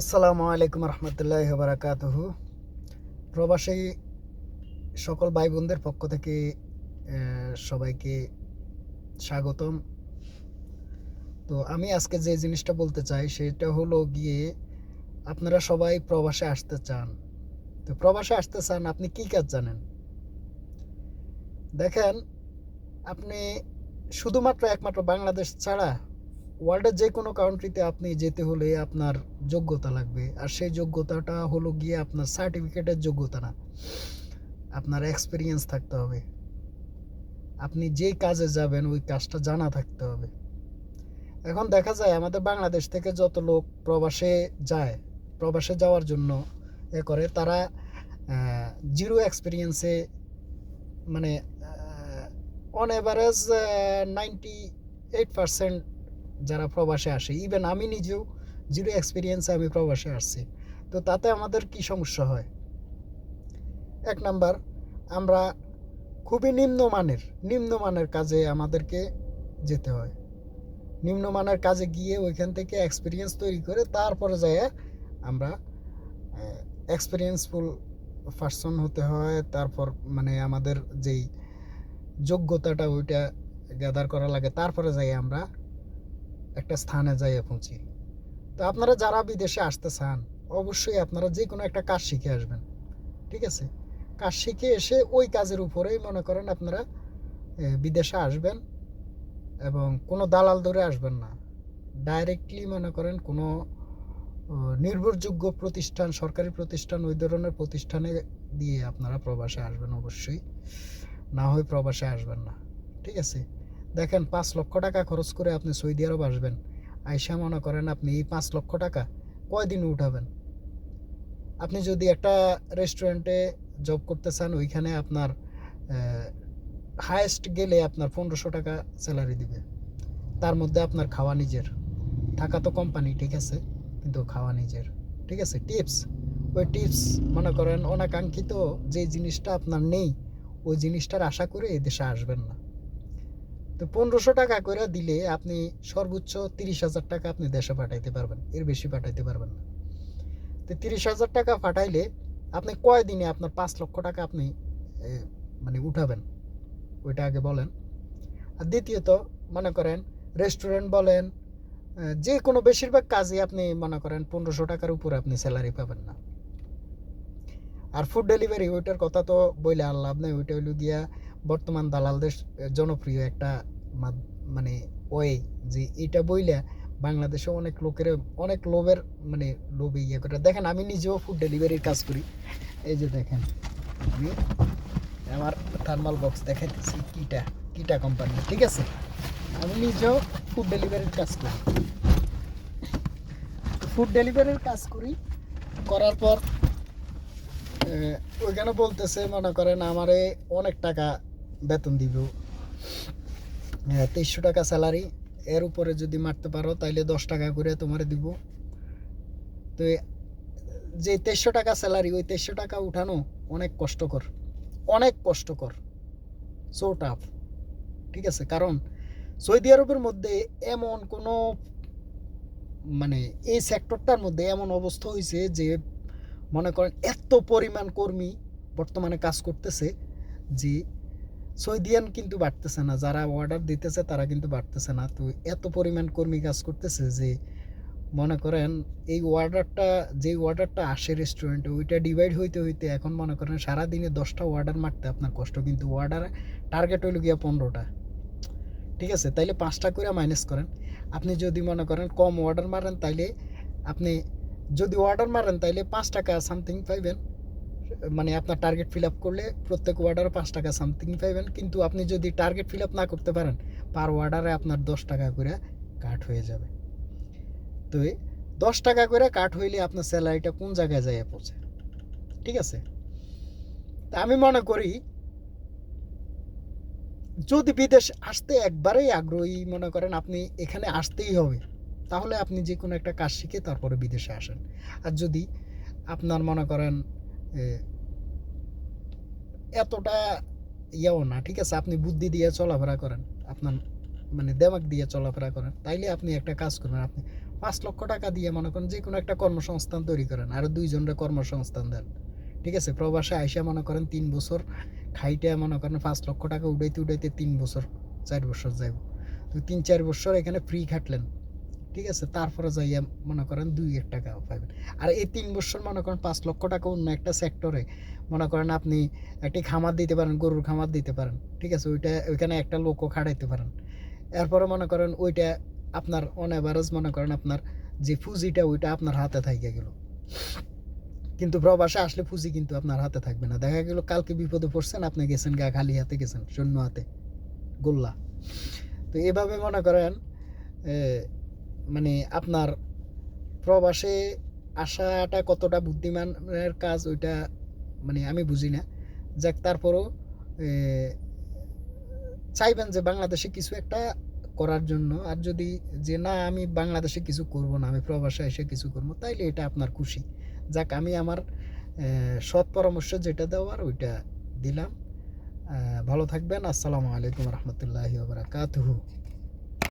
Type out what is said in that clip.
আসসালামু আলাইকুম রহমতুল্লাহ বারাকাতুহু প্রবাসী সকল ভাই বোনদের পক্ষ থেকে সবাইকে স্বাগতম। তো আমি আজকে যে জিনিসটা বলতে চাই, সেটা হলো গিয়ে আপনারা সবাই প্রবাসে আসতে চান। তো প্রবাসে আসতে চান, আপনি কি কাজ জানেন? দেখেন, আপনি শুধুমাত্র একমাত্র বাংলাদেশ ছাড়া ওয়ার্ল্ডের যে কোনো কান্ট্রিতে আপনি যেতে হলে আপনার যোগ্যতা লাগবে। আর সেই যোগ্যতাটা হলো গিয়ে আপনার সার্টিফিকেটের যোগ্যতা না। আপনার এক্সপিরিয়েন্স থাকতে হবে। আপনি যে কাজে যাবেন, ওই কাজটা জানা থাকতে হবে। এখন দেখা যায়, আমাদের বাংলাদেশ থেকে যত লোক প্রবাসে যায়, প্রবাসে যাওয়ার জন্য এ করে, তারা জিরো এক্সপিরিয়েন্সে মানে on average ninety eight percent যারা প্রবাসে আসে ইভেন আমি নিজেও জিরো এক্সপিরিয়েন্সে আমি প্রবাসে আসছি। তো তাতে আমাদের কি সমস্যা হয়? এক নাম্বার, আমরা খুবই নিম্নমানের নিম্নমানের কাজে আমাদেরকে যেতে হয়। নিম্নমানের কাজে গিয়ে ওইখান থেকে এক্সপিরিয়েন্স তৈরি করে তারপরে যায় আমরা এক্সপিরিয়েন্সফুল পার্সন হতে হয়, তারপর মানে আমাদের যেই যোগ্যতাটা ওইটা গ্যাদার করা লাগে, তারপরে যাই আমরা একটা স্থানে যাইয়ে পৌঁছি। তো আপনারা যারা বিদেশে আসতে চান, অবশ্যই আপনারা যে কোনো একটা কাজ শিখে আসবেন, ঠিক আছে? কাজ শিখে এসে ওই কাজের উপরেই মনে করেন আপনারা বিদেশে আসবেন এবং কোনো দালাল ধরে আসবেন না। ডাইরেক্টলি মনে করেন কোনো নির্ভরযোগ্য প্রতিষ্ঠান, সরকারি প্রতিষ্ঠান, ওই ধরনের প্রতিষ্ঠানে দিয়ে আপনারা প্রবাসে আসবেন অবশ্যই। না হয় প্রবাসে আসবেন না, ঠিক আছে? দেখেন, পাঁচ লক্ষ টাকা খরচ করে আপনি সৌদি আরব আসবেন। আইসা মনে করেন, আপনি এই পাঁচ লক্ষ টাকা কয়দিন উঠাবেন? আপনি যদি একটা রেস্টুরেন্টে জব করতে চান, ওইখানে আপনার হায়েস্ট গেলে আপনার পনেরোশো টাকা স্যালারি দিবে। তার মধ্যে আপনার খাওয়া নিজের। থাকা তো কোম্পানি ঠিক আছে, কিন্তু খাওয়া নিজের। ঠিক আছে টিপস ওই টিপস মনে করেন, অনাকাঙ্ক্ষিত যে জিনিসটা আপনার নেই, ওই জিনিসটার আশা করে এই দেশে আসবেন না। তো পনেরোশো টাকা করে দিলে আপনি সর্বোচ্চ তিরিশ হাজার টাকা আপনি দেশে পাঠাইতে পারবেন, এর বেশি পাঠাইতে পারবেন না। তো তিরিশ হাজার টাকা পাঠাইলে আপনি কয় দিনে আপনার পাঁচ লক্ষ টাকা আপনি মানে উঠাবেন, ওইটা আগে বলেন। আর দ্বিতীয়ত, মনে করেন রেস্টুরেন্ট বলেন যে কোনো বেশিরভাগ কাজে আপনি মনে করেন পনেরোশো টাকার উপরে আপনি স্যালারি পাবেন না। আর ফুড ডেলিভারি, ওইটার কথা তো বইলে আর লাভ নেই, ওইটা হইল গিয়া বর্তমান দালালদের জনপ্রিয় একটা মানে ওয়ে যে এটা বইলে বাংলাদেশে অনেক লোকের, অনেক লোভের মানে লোভে ইয়ে করে। দেখেন, আমি নিজেও ফুড ডেলিভারির কাজ করি। এই যে দেখেন, আমি আমার থার্মাল বক্স দেখাইতেছি কিটা কিটা কোম্পানি ঠিক আছে? আমি নিজেও ফুড ডেলিভারির কাজ করি। ফুড ডেলিভারির কাজ করি, করার পর ওইখানে বলতেছে, মনে করেন, আমারে অনেক টাকা বেতন দিব। তেইশশো টাকা স্যালারি এর উপরে যদি মারতে পারো, তাইলে দশ টাকা করে তোমার দিব। তো যে তেইশশো টাকা স্যালারি ওই তেইশশো টাকা উঠানো অনেক কষ্টকর। অনেক কষ্টকর। সো টাফ ঠিক আছে? কারণ সৌদি আরবের মধ্যে এমন কোনো মানে এই সেক্টরটার মধ্যে এমন অবস্থা হয়েছে যে, মনে করেন এত পরিমাণ কর্মী বর্তমানে কাজ করতেছে যে সৌদিয়ান কিন্তু বাড়তেছে না। যারা অর্ডার দিতেছে, তারা কিন্তু বাড়তেছে না। তো, এত পরিমাণ কর্মী কাজ করতেছে যে, মনে করেন, এই অর্ডারটা যে অর্ডারটা আসে রেস্টুরেন্টে ওইটা ডিভাইড হইতে হইতে এখন মনে করেন সারাদিনে দশটা অর্ডার মারতে আপনার কষ্ট। কিন্তু অর্ডার টার্গেট হইল গিয়া পনেরোটা। ঠিক আছে? তাইলে পাঁচটা করে মাইনাস করেন। আপনি যদি মনে করেন কম অর্ডার মারেন, তাইলে আপনি যদি অর্ডার মারেন, তাইলে পাঁচ টাকা সামথিং পাইবেন। মানে আপনার টার্গেট ফিল আপ করলে প্রত্যেক অর্ডারে পাঁচ টাকা সামথিং পাইবেন। কিন্তু আপনি যদি টার্গেট ফিল আপ না করতে পারেন পার ওয়ার্ডারে আপনার দশ টাকা করে কাট হয়ে যাবে। তো দশ টাকা করে কাট হইলে আপনার স্যালারিটা কোন জায়গায় যায় পৌঁছে? ঠিক আছে? তা আমি মনে করি, যদি বিদেশ আসতে একবারেই আগ্রহী মনে করেন আপনি এখানে আসতেই হবে, তাহলে আপনি যে কোনো একটা কাজ শিখে তারপরে বিদেশে আসেন। আর যদি আপনার মনে করেন এতটা ইয়েও না, ঠিক আছে? আপনি বুদ্ধি দিয়ে চলাফেরা করেন। আপনার মানে দেমাক দিয়ে চলাফেরা করেন। তাইলে আপনি একটা কাজ করবেন, আপনি পাঁচ লক্ষ টাকা দিয়ে মনে করেন যে কোনো একটা কর্মসংস্থান তৈরি করেন, আর দুইজনরা কর্মসংস্থান দেন। ঠিক আছে? প্রবাসে আইসা মনে করেন তিন বছর খাইতে মনে করেন পাঁচ লক্ষ টাকা উড়াইতে উড়াইতে তিন বছর, চার বছর যাইব। তো তিন, চার বছর এখানে ফ্রি খাটলেন। ঠিক আছে? তারপরে যাইয়া মনে করেন দুই, এক টাকা পাবেন আর এই তিন বছর মনে করেন পাঁচ লক্ষ টাকা অন্য একটা সেক্টরে মনে করেন আপনি একটি খামার দিতে পারেন, গরুর খামার দিতে পারেন, ঠিক আছে? ওইটা, ওইখানে একটা লোকও খাড়াইতে পারেন। এরপরে মনে করেন ওইটা আপনার অন অ্যাভারেজ মনে করেন আপনার যে পুঁজিটা ওইটা আপনার হাতে থাকে গেল। কিন্তু প্রবাসে আসলে পুঁজি কিন্তু আপনার হাতে থাকবে না। দেখা গেল কালকে বিপদে পড়ছেন, আপনি গেছেন গা খালি হাতে গেছেন, শূন্য হাতে, গোল্লা। তো এভাবে মনে করেন মানে আপনার প্রবাসে আসাটা কতটা বুদ্ধিমানের কাজ ওইটা মানে আমি বুঝি না। যাক, তারপরও চাইবেন যে বাংলাদেশে কিছু একটা করার জন্য। আর যদি যে না, আমি বাংলাদেশে কিছু করব না, আমি প্রবাসে এসে কিছু করব, তাইলে এটা আপনার খুশি। যাক, আমি আমার সৎ পরামর্শ যেটা দেওয়ার ওইটা দিলাম। ভালো থাকবেন। আসসালামু আলাইকুম রহমতুল্লাহি বারাকাতুহু।